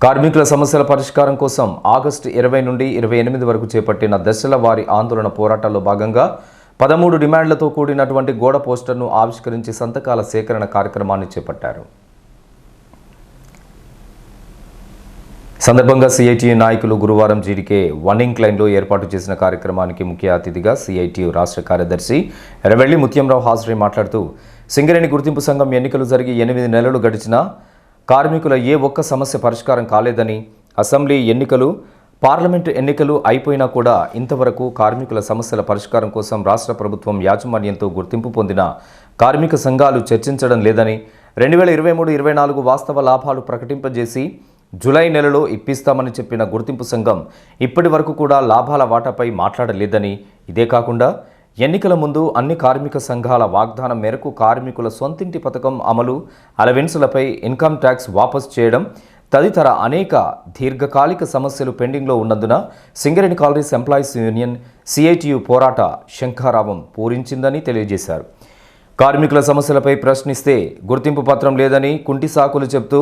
కార్మికుల సమస్యల పరిష్కారం కోసం ఆగస్టు ఇరవై నుండి ఇరవై ఎనిమిది వరకు చేపట్టిన దశల వారి ఆందోళన పోరాటాల్లో భాగంగా పదమూడు డిమాండ్లతో కూడినటువంటి గోడ పోస్టర్ను ఆవిష్కరించి సంతకాల సేకరణ కార్యక్రమాన్ని చేపట్టారు. సందర్భంగా సిఐటియు నాయకులు గురువారం జీడికే వన్నింగ్ ఇంక్లైన్లో ఏర్పాటు చేసిన కార్యక్రమానికి ముఖ్య అతిథిగా సిఐటియు రాష్ట్ర కార్యదర్శి ఎర్రవెల్లి ముత్యంరావు హాజరై మాట్లాడుతూ సింగరేణి గుర్తింపు సంఘం ఎన్నికలు జరిగి ఎనిమిది నెలలు గడిచినా కార్మికుల ఏ ఒక్క సమస్య పరిష్కారం కాలేదని అసెంబ్లీ ఎన్నికలు పార్లమెంటు ఎన్నికలు అయిపోయినా కూడా ఇంతవరకు కార్మికుల సమస్యల పరిష్కారం కోసం రాష్ట్ర ప్రభుత్వం యాజమాన్యంతో గుర్తింపు పొందిన కార్మిక సంఘాలు చర్చించడం లేదని రెండు వేల ఇరవై మూడు ఇరవై నాలుగు వాస్తవ లాభాలు ప్రకటింపజేసి జూలై నెలలో ఇప్పిస్తామని చెప్పిన గుర్తింపు సంఘం ఇప్పటి వరకు కూడా లాభాల వాటాపై మాట్లాడలేదని ఇదే కాకుండా ఎన్నికల ముందు అన్ని కార్మిక సంఘాల వాగ్దానం మేరకు కార్మికుల సొంతింటి పథకం అమలు అలవెన్సులపై ఇన్కమ్ ట్యాక్స్ వాపస్ చేయడం తదితర అనేక దీర్ఘకాలిక సమస్యలు పెండింగ్లో ఉన్నందున Singareni collieries employees union CITU పోరాట శంఖారావం పూరించిందని తెలియజేశారు. కార్మికుల సమస్యలపై ప్రశ్నిస్తే గుర్తింపు పత్రం లేదని కుంటి సాకులు చెప్తూ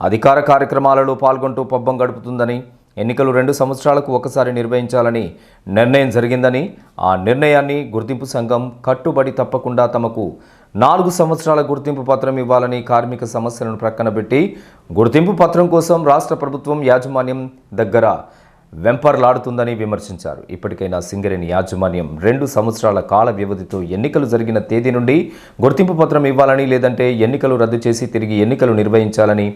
అధికార కార్యక్రమాలలో పాల్గొంటూ పబ్బం గడుపుతుందని ఎన్నికలు రెండు సంవత్సరాలకు ఒకసారి నిర్వహించాలని నిర్ణయం జరిగిందని ఆ నిర్ణయాన్ని గుర్తింపు సంఘం కట్టుబడి తప్పకుండా తమకు నాలుగు సంవత్సరాల గుర్తింపు పత్రం ఇవ్వాలని కార్మిక సమస్యలను ప్రక్కనబెట్టి గుర్తింపు పత్రం కోసం రాష్ట్ర ప్రభుత్వం యాజమాన్యం దగ్గర వెంపర్లాడుతుందని విమర్శించారు. ఇప్పటికైనా సింగరేణి యాజమాన్యం రెండు సంవత్సరాల కాల వ్యవధితో ఎన్నికలు జరిగిన తేదీ నుండి గుర్తింపు పత్రం ఇవ్వాలని లేదంటే ఎన్నికలు రద్దు చేసి తిరిగి ఎన్నికలు నిర్వహించాలని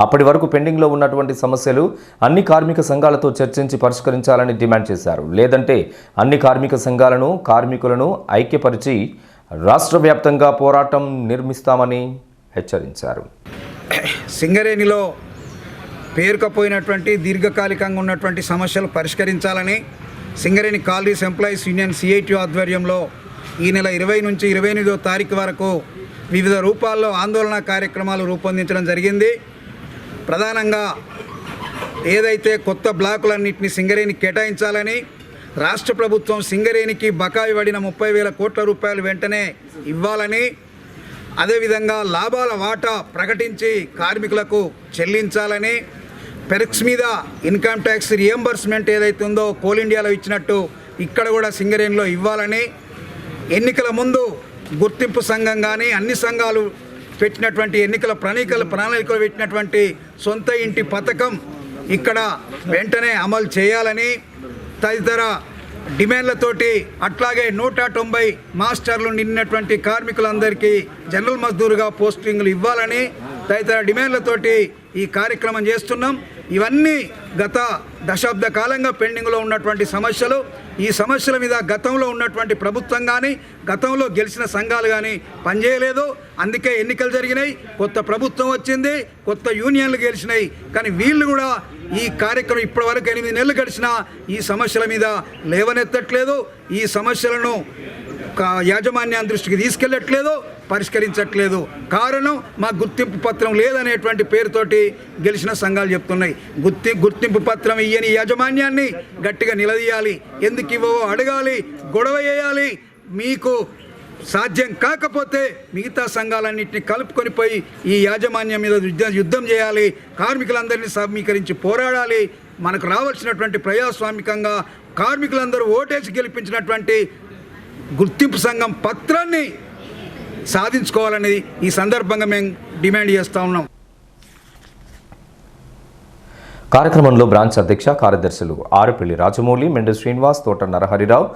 అప్పటి వరకు పెండింగ్లో ఉన్నటువంటి సమస్యలు అన్ని కార్మిక సంఘాలతో చర్చించి పరిష్కరించాలని డిమాండ్ చేశారు. లేదంటే అన్ని కార్మిక సంఘాలను కార్మికులను ఐక్యపరిచి రాష్ట్ర వ్యాప్తంగా పోరాటం నిర్మిస్తామని హెచ్చరించారు. సింగరేణిలో పేరుకపోయినటువంటి దీర్ఘకాలికంగా ఉన్నటువంటి సమస్యలు పరిష్కరించాలని Singareni collieries employees union CIT ఆధ్వర్యంలో ఈ నెల ఇరవై నుంచి ఇరవై ఎనిమిదో తారీఖు వరకు వివిధ రూపాల్లో ఆందోళన కార్యక్రమాలు రూపొందించడం జరిగింది. ప్రధానంగా ఏదైతే కొత్త బ్లాకులన్నింటినీ సింగరేణి కేటాయించాలని రాష్ట్ర ప్రభుత్వం సింగరేణికి బకాయి పడిన ముప్పై వేల కోట్ల రూపాయలు వెంటనే ఇవ్వాలని అదేవిధంగా లాభాల వాటా ప్రకటించి కార్మికులకు చెల్లించాలని పెరక్స్ మీద ఇన్కమ్ ట్యాక్స్ రియంబర్స్మెంట్ ఏదైతే ఉందో కోల్ ఇండియాలో ఇచ్చినట్టు ఇక్కడ కూడా సింగరేణిలో ఇవ్వాలని ఎన్నికల ముందు గుర్తింపు సంఘం కానీ అన్ని సంఘాలు పెట్టినటువంటి ఎన్నికల ప్రణాళికలు ప్రణాళికలు పెట్టినటువంటి సొంత ఇంటి పథకం ఇక్కడ వెంటనే అమలు చేయాలని తదితర డిమాండ్లతోటి అట్లాగే నూట తొంభై మాస్టర్లు నిన్నటువంటి కార్మికులందరికీ జనరల్ మజ్దూరుగా పోస్టింగ్లు ఇవ్వాలని తదితర డిమాండ్లతోటి ఈ కార్యక్రమం చేస్తున్నాం. ఇవన్నీ గత దశాబ్ద కాలంగా పెండింగ్లో ఉన్నటువంటి సమస్యలు ఈ సమస్యల మీద గతంలో ఉన్నటువంటి ప్రభుత్వం కానీ గతంలో గెలిచిన సంఘాలు కానీ పనిచేయలేదు. అందుకే ఎన్నికలు జరిగినాయి కొత్త ప్రభుత్వం వచ్చింది కొత్త యూనియన్లు గెలిచినాయి. కానీ వీళ్ళు కూడా ఈ కార్యక్రమం ఇప్పటి వరకు ఎనిమిది నెలలు గడిచినా ఈ సమస్యల మీద లేవనెత్తట్లేదు. ఈ సమస్యలను యాజమాన్యాన్ని దృష్టికి తీసుకెళ్ళట్లేదు. పరిష్కరించట్లేదు. కారణం మా గుర్తింపు పత్రం లేదనేటువంటి పేరుతోటి గెలిచిన సంఘాలు చెప్తున్నాయి. గుర్తి గుర్తింపు పత్రం ఇయ్యని యాజమాన్యాన్ని గట్టిగా నిలదీయాలి. ఎందుకు ఇవ్వవో అడగాలి గొడవ వేయాలి. మీకు సాధ్యం కాకపోతే మిగతా సంఘాలన్నింటినీ కలుపుకొని పోయి ఈ యాజమాన్యం మీద యుద్ధం చేయాలి. కార్మికులందరినీ సమీకరించి పోరాడాలి. మనకు రావాల్సినటువంటి ప్రజాస్వామికంగా కార్మికులందరూ ఓటేసి గెలిపించినటువంటి గుర్తింపు సంఘం పత్రాన్ని సాధించుకోవాలనేది ఈ సందర్భంగా మేము డిమాండ్ చేస్తూ ఉన్నాం. కార్యక్రమంలో బ్రాంచ్ అధ్యక్ష కార్యదర్శులు ఆరుపల్లి రాజమౌళి మెండు శ్రీనివాస్ తోట నరహరిరావు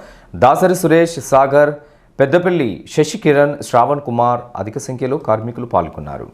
దాసరి సురేష్ సాగర్ పెద్దపల్లి శశికిరణ్ శ్రావణ్ కుమార్ అధిక సంఖ్యలో కార్మికులు పాల్గొన్నారు.